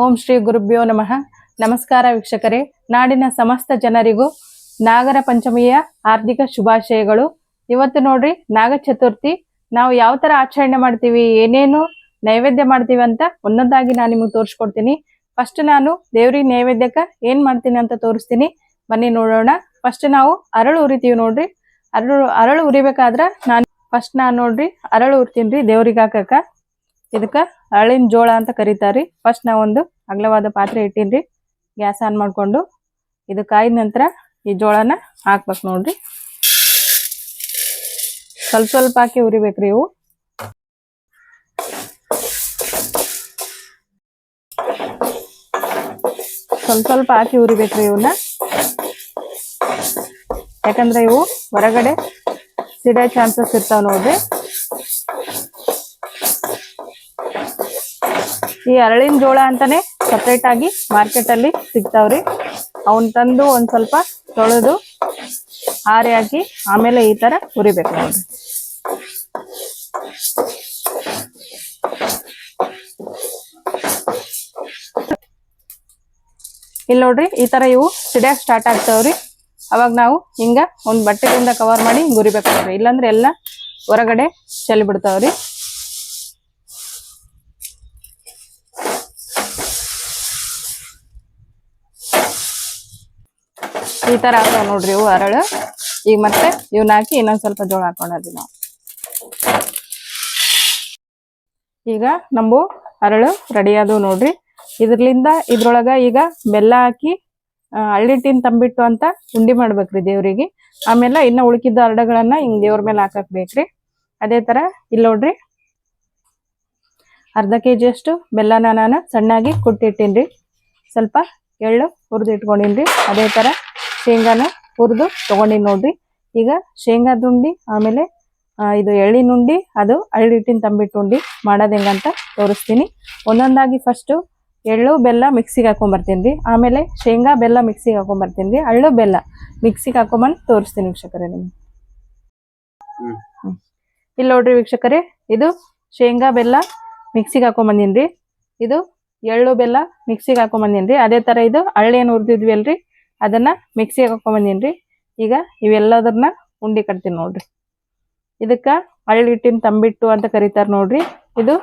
ಓಂ ಶ್ರೀ ಗುರುಭ್ಯೋ ನಮಃ. ನಮಸ್ಕಾರ ವೀಕ್ಷಕರೇ. ನಾಡಿನ ಸಮಸ್ತ ಜನರಿಗೂ ನಾಗರ ಪಂಚಮಿಯ ಹಾರ್ದಿಕ ಶುಭಾಶಯಗಳು. ಇವತ್ತು ನೋಡ್ರಿ, ನಾಗ ಚತುರ್ಥಿ. ನಾವು ಯಾವ ತರ ಆಚರಣೆ ಮಾಡ್ತೀವಿ, ಏನೇನು ನೈವೇದ್ಯ ಮಾಡ್ತೀವಿ ಅಂತ ಒಂದೊಂದಾಗಿ ನಾನು ನಿಮಗೆ ತೋರಿಸ್ಕೊಡ್ತೀನಿ. ಫಸ್ಟ್ ನಾನು ದೇವ್ರಿಗೆ ನೈವೇದ್ಯಕ್ಕೆ ಏನ್ ಮಾಡ್ತೀನಿ ಅಂತ ತೋರಿಸ್ತೀನಿ. ಬನ್ನಿ ನೋಡೋಣ. ಫಸ್ಟ್ ನಾವು ಅರಳು ಉರಿತೀವಿ ನೋಡ್ರಿ. ಅರಳು ಅರಳು ಉರಿಬೇಕಾದ್ರ ನಾನು ಫಸ್ಟ್ ನಾನು ನೋಡ್ರಿ, ಅರಳು ಉರ್ತೀನಿ ರೀ ದೇವ್ರಿಗೆ ಇದಕ್ಕ ಅಳಿನ ಜೋಳ ಅಂತ ಕರೀತಾರಿ ಫಸ್ಟ್ ನಾವೊಂದು ಅಗಲವಾದ ಪಾತ್ರೆ ಇಟ್ಟೀನ್ರಿ. ಗ್ಯಾಸ್ ಆನ್ ಮಾಡಿಕೊಂಡು ಇದು ಕಾಯ್ದ ನಂತರ ಈ ಜೋಳನ ಹಾಕ್ಬೇಕು ನೋಡ್ರಿ. ಸ್ವಲ್ಪ ಸ್ವಲ್ಪ ಹಾಕಿ ಉರಿಬೇಕ್ರಿ ಇವು. ಸ್ವಲ್ಪ ಸ್ವಲ್ಪ ಹಾಕಿ ಉರಿಬೇಕ್ರಿ ಇವನ್ನ ಯಾಕಂದ್ರೆ ಇವು ಹೊರಗಡೆ ಸಿಡೋ ಚಾನ್ಸಸ್ ಇರ್ತಾವ ನೋಡ್ರಿ. ಈ ಅರಳಿನ ಜೋಳ ಅಂತಾನೆ ಸಪ್ರೇಟ್ ಆಗಿ ಮಾರ್ಕೆಟ್ ಅಲ್ಲಿ ಸಿಗ್ತಾವ್ರಿ. ಅವನ್ ತಂದು ಒಂದ್ ಸ್ವಲ್ಪ ತೊಳೆದು ಹಾರಿ ಹಾಕಿ ಆಮೇಲೆ ಈ ತರ ಹುರಿಬೇಕು ನೋಡ್ರಿ ಇಲ್ಲಿ ನೋಡ್ರಿ ಈ ತರ ಇವು ಸಿಡ್ಯಾಕ್ ಸ್ಟಾರ್ಟ್ ಆಗ್ತಾವ್ರಿ. ಅವಾಗ ನಾವು ಹಿಂಗ ಒಂದ್ ಬಟ್ಟೆಯಿಂದ ಕವರ್ ಮಾಡಿ ಹಿಂಗ್ ಹುರಿಬೇಕು ನೋಡ್ರಿ. ಇಲ್ಲಾಂದ್ರೆ ಎಲ್ಲ ಹೊರಗಡೆ ಚೆಲ್ಲಿ ಬಿಡ್ತಾವ್ರಿ ಈ ತರ ಆಗ್ತಾವ ನೋಡ್ರಿ ಇವು ಅರಳು. ಈಗ ಮತ್ತೆ ಇವನ್ನ ಹಾಕಿ ಇನ್ನೊಂದ್ ಸ್ವಲ್ಪ ಜೋಳ ಹಾಕೊಂಡಿ ನಾವು. ಈಗ ನಮ್ಮು ಅರಳು ರೆಡಿ ಆದವು ನೋಡ್ರಿ. ಇದ್ರಲಿಂದ ಇದ್ರೊಳಗ ಈಗ ಬೆಲ್ಲ ಹಾಕಿ ಹಳ್ಳಿಟ್ಟಿನ ತಂಬಿಟ್ಟು ಅಂತ ಉಂಡಿ ಮಾಡ್ಬೇಕ್ರಿ ದೇವ್ರಿಗೆ. ಆಮೇಲೆ ಇನ್ನ ಉಳ್ಕಿದ್ದ ಹರಡುಗಳನ್ನ ಹಿಂಗ್ ದೇವ್ರ ಮೇಲೆ ಹಾಕಕ್ ಬೇಕ್ರಿ ಅದೇ ತರ ಇಲ್ಲಿ ನೋಡ್ರಿ. ಅರ್ಧ ಕೆ ಅಷ್ಟು ಬೆಲ್ಲನ ನಾನು ಸಣ್ಣಾಗಿ ಕುಟ್ಟಿಟ್ಟೀನ್ರಿ. ಸ್ವಲ್ಪ ಎಳ್ಳು ಹುರಿದಿಟ್ಕೊಂಡಿನ್ರಿ. ಅದೇ ತರ ಶೇಂಗಾನ ಹುರಿದು ತಗೊಂಡಿ ನೋಡ್ರಿ. ಈಗ ಶೇಂಗಾದ ದುಂಡಿ, ಆಮೇಲೆ ಇದು ಎಳ್ಳಿನ ಉಂಡಿ ಅದು ಹಳ್ಳಿಟ್ಟಿನ ತಂಬಿಟ್ಟು ಉಂಡಿ ಮಾಡೋದು ಹೆಂಗಂತ ತೋರಿಸ್ತೀನಿ. ಒಂದೊಂದಾಗಿ ಫಸ್ಟು ಎಳ್ಳು, ಬೆಲ್ಲ ಮಿಕ್ಸಿಗೆ ಹಾಕೊಂಬರ್ತೀನಿ ಆಮೇಲೆ ಶೇಂಗಾ, ಬೆಲ್ಲ ಮಿಕ್ಸಿಗೆ ಹಾಕೊಂಬರ್ತೀನಿ ಅಳ್ಳು ಬೆಲ್ಲ ಮಿಕ್ಸಿಗೆ ಹಾಕೊಂಬಂದು ತೋರಿಸ್ತೀನಿ ವೀಕ್ಷಕರೇ ನಿಮ್ಗೆ. ಇಲ್ಲಿ ನೋಡ್ರಿ ವೀಕ್ಷಕರೇ, ಇದು ಶೇಂಗಾ, ಬೆಲ್ಲ ಮಿಕ್ಸಿಗೆ ಹಾಕೊಂಬಂದಿನ್ರಿ ಇದು ಎಳ್ಳು, ಬೆಲ್ಲ ಮಿಕ್ಸಿಗೆ ಹಾಕೊಂಬಂದಿನ್ರಿ ಅದೇ ಥರ ಇದು ಹಳ್ಳಿಯನ್ನು ಹುರಿದಿದ್ವಿ ಅಲ್ರಿ. ಅದನ್ನ ಮಿಕ್ಸಿಗೆ ಹಾಕೊಂಬಂದಿನ್ರಿ. ಈಗ ಇವೆಲ್ಲದನ್ನ ಉಂಡಿ ಕಟ್ತೀನಿ ನೋಡ್ರಿ. ಇದಕ್ಕ ಅಳ್ಳಿಟ್ಟಿನ ತಂಬಿಟ್ಟು ಅಂತ ಕರೀತಾರೆ ನೋಡ್ರಿ. ಇದು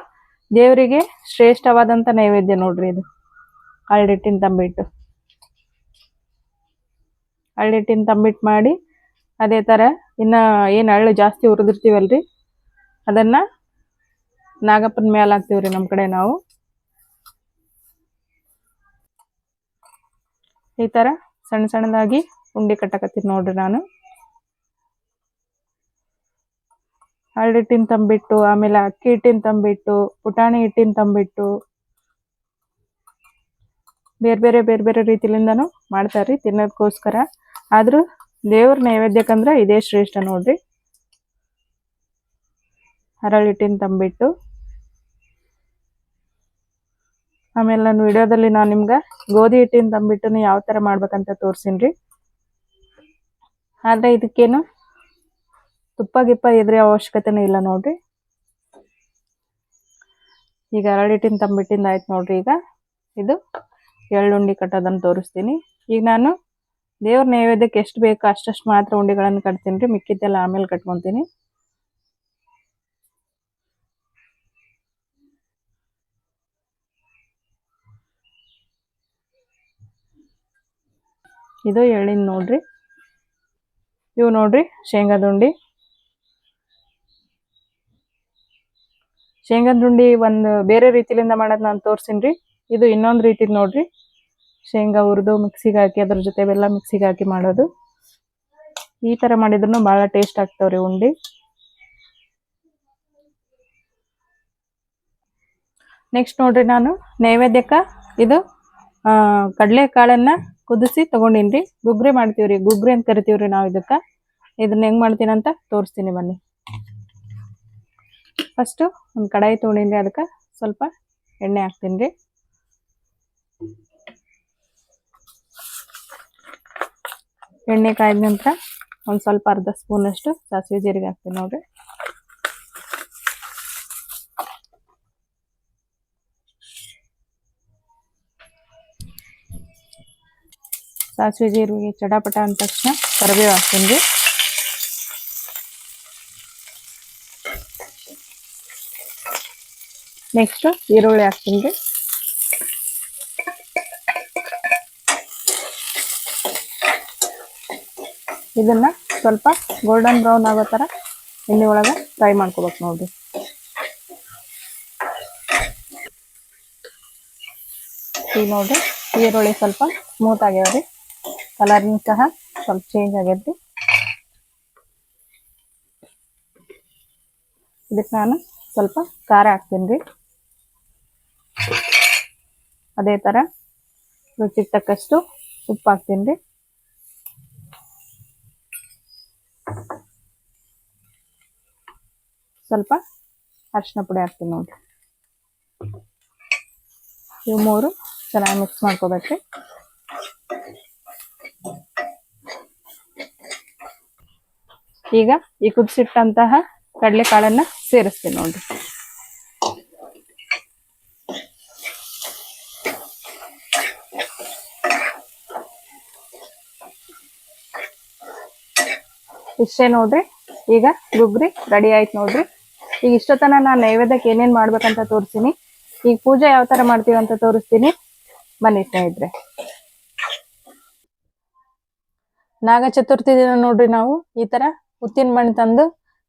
ದೇವರಿಗೆ ಶ್ರೇಷ್ಠವಾದಂತ ನೈವೇದ್ಯ ನೋಡ್ರಿ ಇದು. ಅಳ್ಳಿಟ್ಟಿನ ತಂಬಿಟ್ಟು. ಅಳ್ಳಿಟ್ಟಿನ ತಂಬಿಟ್ಟು ಮಾಡಿ ಅದೇ ತರ ಇನ್ನ ಏನು ಅಳ್ಳು ಜಾಸ್ತಿ ಹುರಿದಿರ್ತೀವಲ್ರಿ? ಅದನ್ನ ನಾಗಪ್ಪನ ಮೇಲೆ ಹಾಕ್ತೀವ್ರಿ ನಮ್ಮ ಕಡೆ ನಾವು. ಈ ತರ ಸಣ್ಣ ಸಣ್ಣದಾಗಿ ಉಂಡೆ ಕಟ್ಟಕತ್ತೀನಿ ನೋಡ್ರಿ ನಾನು. ಹಳ್ಳಿಟ್ಟಿನ ತಂಬಿಟ್ಟು, ಆಮೇಲೆ ಅಕ್ಕಿ ಹಿಟ್ಟಿನ ತಂಬಿಟ್ಟು, ಪುಟಾಣಿ ಹಿಟ್ಟಿನ ತಂಬಿಟ್ಟು, ಬೇರೆ ಬೇರೆ ಬೇರೆ ಬೇರೆ ರೀತಿಲಿಂದನೂ ಮಾಡ್ತಾರ್ರಿ ತಿನ್ನೋದಕ್ಕೋಸ್ಕರ ಆದರೂ ದೇವ್ರ ನೈವೇದ್ಯಕ್ಕಂದ್ರೆ ಇದೇ ಶ್ರೇಷ್ಠ ನೋಡ್ರಿ. ಹರಳಿಟ್ಟಿನ ತಂಬಿಟ್ಟು. ಆಮೇಲೆ ನಾನು ವಿಡಿಯೋದಲ್ಲಿ ನಾನು ನಿಮ್ಗೆ ಗೋಧಿ ಹಿಟ್ಟಿನ ತಂಬಿಟ್ಟು ಯಾವ ತರ ಮಾಡ್ಬೇಕಂತ ತೋರ್ಸಿನ್ರಿ. ಆದರೆ ಇದಕ್ಕೇನು ತುಪ್ಪ ಗಿಪ್ಪ ಇದ್ರೆ ಅವಶ್ಯಕತೆನೇ ಇಲ್ಲ ನೋಡ್ರಿ. ಈಗ ಹರಳಿಟ್ಟಿನ ತಂಬಿಟ್ಟಿಂದ ಆಯ್ತು ನೋಡ್ರಿ ಈಗ. ಇದು ಎಳ್ಳುಂಡಿ ಕಟ್ಟೋದನ್ನು ತೋರಿಸ್ತೀನಿ. ಈಗ ನಾನು ದೇವ್ರ ನೈವೇದ್ಯಕ್ಕೆ ಎಷ್ಟು ಬೇಕೋ ಅಷ್ಟಷ್ಟು ಮಾತ್ರ ಉಂಡಿಗಳನ್ನು ಕಟ್ತೀನಿ ರೀ ಮಿಕ್ಕಿದ್ದೆಲ್ಲ ಆಮೇಲೆ ಕಟ್ಕೊಂತೀನಿ. ಇದು ಎಳ್ಳಿನ ನೋಡ್ರಿ. ಇವು ನೋಡ್ರಿ ಶೇಂಗಾದುಂಡಿ ಉಂಡಿ ಶೇಂಗಾದ ಉಂಡಿ ಒಂದು ಬೇರೆ ರೀತಿಲಿಂದ ಮಾಡೋದು ನಾನು ತೋರ್ಸಿನ್ರಿ. ಇದು ಇನ್ನೊಂದು ರೀತಿ ನೋಡ್ರಿ. ಶೇಂಗಾ ಹುರಿದು ಮಿಕ್ಸಿಗೆ ಹಾಕಿ ಅದ್ರ ಜೊತೆ ಬೆಲ್ಲ ಮಿಕ್ಸಿಗೆ ಹಾಕಿ ಮಾಡೋದು. ಈ ತರ ಮಾಡಿದ್ರು ಬಹಳ ಟೇಸ್ಟ್ ಆಗ್ತಾವ್ರಿ ಉಂಡಿ. ನೆಕ್ಸ್ಟ್ ನೋಡ್ರಿ ನಾನು ನೈವೇದ್ಯಕ್ಕ. ಇದು ಆ ಕಡಲೆ ಕಾಳನ್ನ ಕುದಿಸಿ ತಗೊಂಡಿನ್ರಿ. ಗುಗ್ರಿ ಮಾಡ್ತೀವ್ರಿ. ಗುಗ್ರಿ ಅಂತ ಕರಿತೀವ್ರಿ ನಾವು ಇದಕ್ಕ. ಇದನ್ನ ಹೆಂಗ್ ಮಾಡ್ತೀನಿ ಅಂತ ತೋರಿಸ್ತೀನಿ ಬನ್ನಿ. ಫಸ್ಟ್ ಒಂದು ಕಡಾಯಿ ತೊಗೊಂಡಿನ್ರಿ ಅದಕ್ಕೆ. ಸ್ವಲ್ಪ ಎಣ್ಣೆ ಹಾಕ್ತೀನಿ ರೀ ಎಣ್ಣೆ ಕಾಯ್ದ ನಂತರ ಒಂದು ಸ್ವಲ್ಪ ಅರ್ಧ ಸ್ಪೂನ್ ಅಷ್ಟು ಸಾಸಿವೆ ಜೀರಿಗೆ ಹಾಕ್ತೀನಿ ನೋಡ್ರಿ. ಸಾಸಿವೆ ಜೀರಿಗೆ ಚಟಾಪಟ ಅಂದ ತಕ್ಷಣ ಕರಿಬೇವು ಹಾಕ್ತೀನಿ ನೆಕ್ಸ್ಟ್ ಈರುಳ್ಳಿ ಹಾಕ್ತೀನಿ ಇದನ್ನ ಸ್ವಲ್ಪ ಗೋಲ್ಡನ್ ಬ್ರೌನ್ ಆಗೋ ಥರ ಎಣ್ಣೆ ಒಳಗೆ ಫ್ರೈ ಮಾಡ್ಕೋಬೇಕು ನೋಡ್ರಿ. ಈಗ ನೋಡ್ರಿ ಈರುಳ್ಳಿ ಸ್ವಲ್ಪ ಸ್ಮೂತ್ ಆಗ್ಯಾವ್ರಿ. ಕಲರ್ನು ಸಹ ಸ್ವಲ್ಪ ಚೇಂಜ್ ಆಗೈತಿ ಇದಕ್ಕೆ ನಾನು ಸ್ವಲ್ಪ ಖಾರ ಹಾಕ್ತೀನಿ ರೀ ಅದೇ ಥರ ರುಚಿಗೆ ತಕ್ಕಷ್ಟು ಉಪ್ಪು ಹಾಕ್ತೀನಿ ರೀ ಸ್ವಲ್ಪ ಅರಿಶಿನ ಪುಡಿ ಹಾಕ್ತೀನಿ ನೋಡ್ರಿ ಇವು ಮೂರು ಚೆನ್ನಾಗಿ ಮಿಕ್ಸ್ ಮಾಡ್ಕೋಬೇಕ್ರಿ ಈಗ ಈ ಕುದಿಸಿಟ್ಟಂತಹ ಕಡಲೆಕಾಳನ್ನ ಸೇರಿಸ್ತೀನಿ ನೋಡ್ರಿ. ಇಷ್ಟೇ ನೋಡ್ರಿ. ಈಗ ಗುಗ್ರಿ ರೆಡಿ ಆಯ್ತು ನೋಡ್ರಿ. ಈಗ ಇಷ್ಟೊತ್ತನ ನಾನು ನೈವೇದ್ಯಕ್ಕೆ ಏನೇನ್ ಮಾಡ್ಬೇಕಂತ ತೋರಿಸ್ತೀನಿ. ಈಗ ಪೂಜೆ ಯಾವ ತರ ಮಾಡ್ತೀವಿ ಅಂತ ತೋರಿಸ್ತೀನಿ. ಬನ್ನಿ ಸ್ನೇಹಿತರೆ. ನಾಗ ಚತುರ್ಥಿ ದಿನ ನೋಡ್ರಿ ನಾವು. ಈ ತರ ಉತ್ತಿನ ಮಣ್ಣು ತಂದು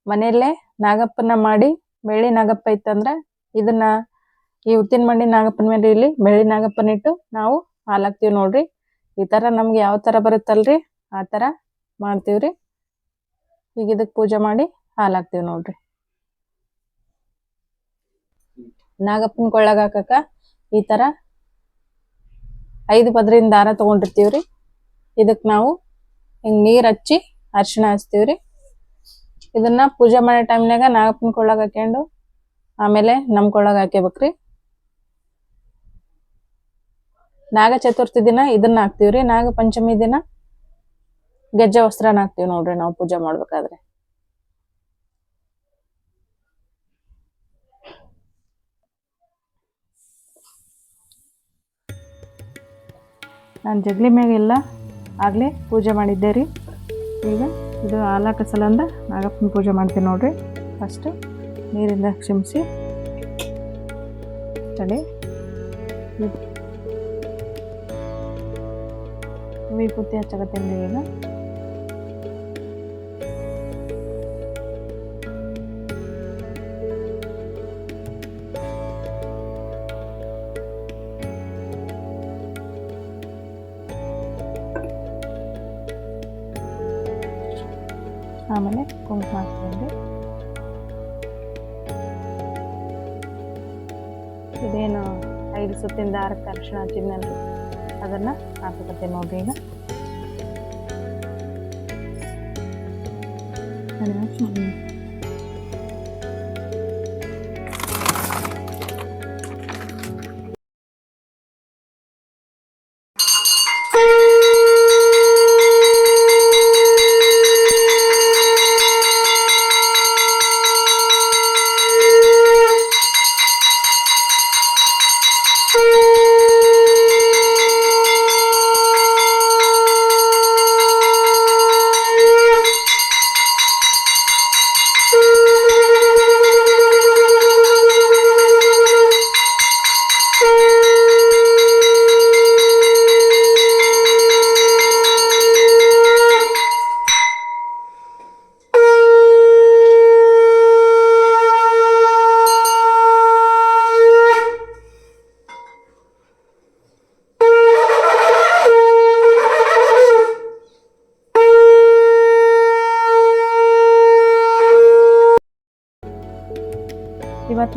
ಮನೆಯಲ್ಲೇ ನಾಗಪ್ಪನ ಮಾಡಿ ಬೆಳ್ಳಿ ನಾಗಪ್ಪ ಇತ್ತಂದ್ರೆ ಇದನ್ನ ಈ ಉತ್ತಿನ ಮಣ್ಣಿನ ನಾಗಪ್ಪನ ಮೇಲೆ ಇಲ್ಲಿ ಬೆಳ್ಳಿ ನಾಗಪ್ಪನ ಇಟ್ಟು ನಾವು ಹಾಲಾಕ್ತಿವಿ ನೋಡ್ರಿ. ಈ ತರ ನಮ್ಗೆ ಯಾವ ತರ ಬರುತ್ತಲ್ರಿ? ಆ ತರ ಮಾಡ್ತೀವ್ರಿ. ಈಗ ಇದಕ್ಕೆ ಪೂಜೆ ಮಾಡಿ ಹಾಲಾಕ್ತಿವಿ ನೋಡ್ರಿ. ನಾಗಪ್ಪನ ಕೊಳ್ಳಾಗ ಹಾಕಕ ಈ ತರ ಐದು ಪದ್ರಿಂದ ದಾರ ತಗೊಂಡಿರ್ತೀವ್ರಿ. ಇದಕ್ ನಾವು ಹಿಂಗ್ ನೀರ್ ಹಚ್ಚಿ ಅರ್ಶಿಣ ಹಚ್ತೀವ್ರಿ. ಇದನ್ನ ಪೂಜೆ ಮಾಡೋ ಟೈಮ್ನಾಗ ನಾಗಪ್ಪನ ಕೊಳ್ಳಾಗ ಹಾಕೊಂಡು ಆಮೇಲೆ ನಮ್ ಕೊಳ್ಳಾಗ ಹಾಕ್ಯಬೇಕ್ರಿ. ನಾಗ ಚತುರ್ಥಿ ದಿನ ಇದನ್ನ ಹಾಕ್ತಿವ್ರಿ. ನಾಗ ಪಂಚಮಿ ದಿನ ಗೆಜ್ಜೆ ವಸ್ತ್ರನ ಹಾಕ್ತಿವಿ ನೋಡ್ರಿ ನಾವು ಪೂಜೆ ಮಾಡ್ಬೇಕಾದ್ರೆ. ನಾನು ಜಗ್ಲಿ ಮ್ಯಾಗೆಲ್ಲ ಆಗಲೇ ಪೂಜೆ ಮಾಡಿದ್ದೆ ರೀ. ಈಗ ಇದು ಹಾಲಾಕ ಸಲಂದ ನಾಗಪ್ಪನ ಪೂಜೆ ಮಾಡ್ತೀನಿ ನೋಡ್ರಿ. ಫಸ್ಟ್ ನೀರಿಂದ ಕ್ಷಮಿಸಿ. ತಡಿ. ವಿಭೂತಿ ಹಚ್ಚಕತ್ತೇನೆ ಈಗ? ಆಮೇಲೆ ಕುಂಕುಮ ಹಾಕ್ಕೊಂಡು. ಇದೇನು ಐದು ಸುತ್ತಿನ ದಾರಕ್ಕೆ ಅರಿಶಿಣ ಹಚ್ಚಿದ್ನಲ್ರಿ ಅದನ್ನ ನೋಡ್ರಿ ಈಗ. ಅದನ್ನ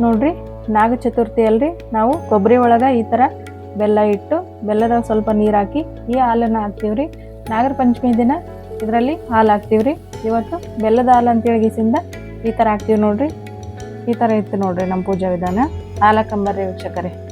ನೋಡ್ರಿ. ನಾಗ ಚತುರ್ಥಿ ಅಲ್ರಿ. ನಾವು ಕೊಬ್ಬರಿ ಒಳಗ ಈ ತರ ಬೆಲ್ಲ ಇಟ್ಟು ಬೆಲ್ಲದಾಗ ಸ್ವಲ್ಪ ನೀರ್ ಹಾಕಿ ಈ ಹಾಲನ್ನ ಹಾಕ್ತಿವ್ರಿ. ನಾಗರ ಪಂಚಮಿ ದಿನ ಇದರಲ್ಲಿ ಹಾಲು ಹಾಕ್ತಿವ್ರಿ. ಇವತ್ತು ಬೆಲ್ಲದ ಹಾಲು ಅಂತೇಳಿ ಗೀಸಿಂದ ಈ ತರ ಹಾಕ್ತಿವಿ ನೋಡ್ರಿ. ಈ ತರ ಇತ್ತು ನೋಡ್ರಿ ನಮ್ಮ ಪೂಜಾ ವಿಧಾನ. ಹಾಲಕ್ಕಂಬರ್ರಿ ವೀಕ್ಷಕರೇ.